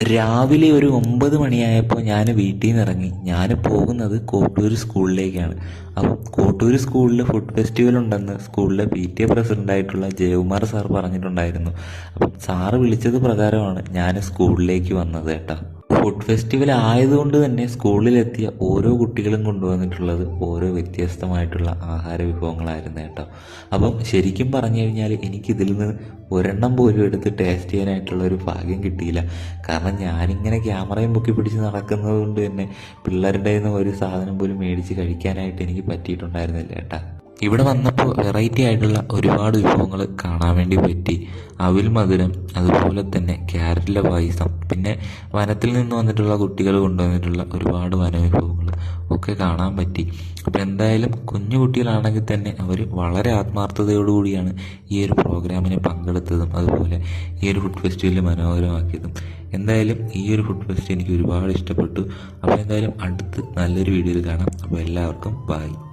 രാവിലെ ഒരു ഒമ്പത് മണിയായപ്പോൾ ഞാൻ വീട്ടിൽ നിന്ന് ഇറങ്ങി ഞാൻ പോകുന്നത് കോട്ടൂർ സ്കൂളിലേക്കാണ്. അപ്പം കോട്ടൂർ സ്കൂളിൽ ഫുഡ് ഫെസ്റ്റിവൽ ഉണ്ടെന്ന് സ്കൂളിലെ പി ടി എ പ്രസിഡന്റായിട്ടുള്ള ജയകുമാർ സാർ പറഞ്ഞിട്ടുണ്ടായിരുന്നു. അപ്പം സാറ് വിളിച്ചത് പ്രകാരമാണ് ഞാൻ സ്കൂളിലേക്ക് വന്നത് കേട്ടോ. ഫുഡ് ഫെസ്റ്റിവൽ ആയതുകൊണ്ട് തന്നെ സ്കൂളിലെത്തിയ ഓരോ കുട്ടികളും കൊണ്ടുവന്നിട്ടുള്ളത് ഓരോ വ്യത്യസ്തമായിട്ടുള്ള ആഹാര വിഭവങ്ങളായിരുന്നു കേട്ടോ. അപ്പം ശരിക്കും പറഞ്ഞു കഴിഞ്ഞാൽ എനിക്കിതിൽ നിന്ന് ഒരെണ്ണം പോലും എടുത്ത് ടേസ്റ്റ് ചെയ്യാനായിട്ടുള്ള ഒരു ഭാഗ്യം കിട്ടിയില്ല. കാരണം ഞാനിങ്ങനെ ക്യാമറയും പൊക്കി പിടിച്ച് നടക്കുന്നത് കൊണ്ട് തന്നെ പിള്ളേരുടെ ഒരു സാധനം പോലും മേടിച്ച് കഴിക്കാനായിട്ട് എനിക്ക് പറ്റിയിട്ടുണ്ടായിരുന്നില്ല കേട്ടാ. ഇവിടെ വന്നപ്പോൾ വെറൈറ്റി ആയിട്ടുള്ള ഒരുപാട് വിഭവങ്ങൾ കാണാൻ വേണ്ടി പറ്റി. അവിൽ മധുരം അതുപോലെ തന്നെ ക്യാരറ്റിലെ പായസം പിന്നെ വനത്തിൽ നിന്ന് വന്നിട്ടുള്ള കുട്ടികൾ കൊണ്ടുവന്നിട്ടുള്ള ഒരുപാട് വനവിഭവങ്ങൾ ഒക്കെ കാണാൻ പറ്റി. അപ്പോൾ എന്തായാലും കുഞ്ഞു കുട്ടികളാണെങ്കിൽ തന്നെ അവർ വളരെ ആത്മാർത്ഥതയോടുകൂടിയാണ് ഈ ഒരു പ്രോഗ്രാമിന് പങ്കെടുത്തതും അതുപോലെ ഈ ഒരു ഫുഡ് ഫെസ്റ്റിവൽ മനോഹരമാക്കിയതും. എന്തായാലും ഈ ഒരു ഫുഡ് ഫെസ്റ്റ് എനിക്ക് ഒരുപാട് ഇഷ്ടപ്പെട്ടു. അപ്പോൾ എന്തായാലും അടുത്ത് നല്ലൊരു വീഡിയോയിൽ കാണാം. അപ്പോൾ എല്ലാവർക്കും ബായ്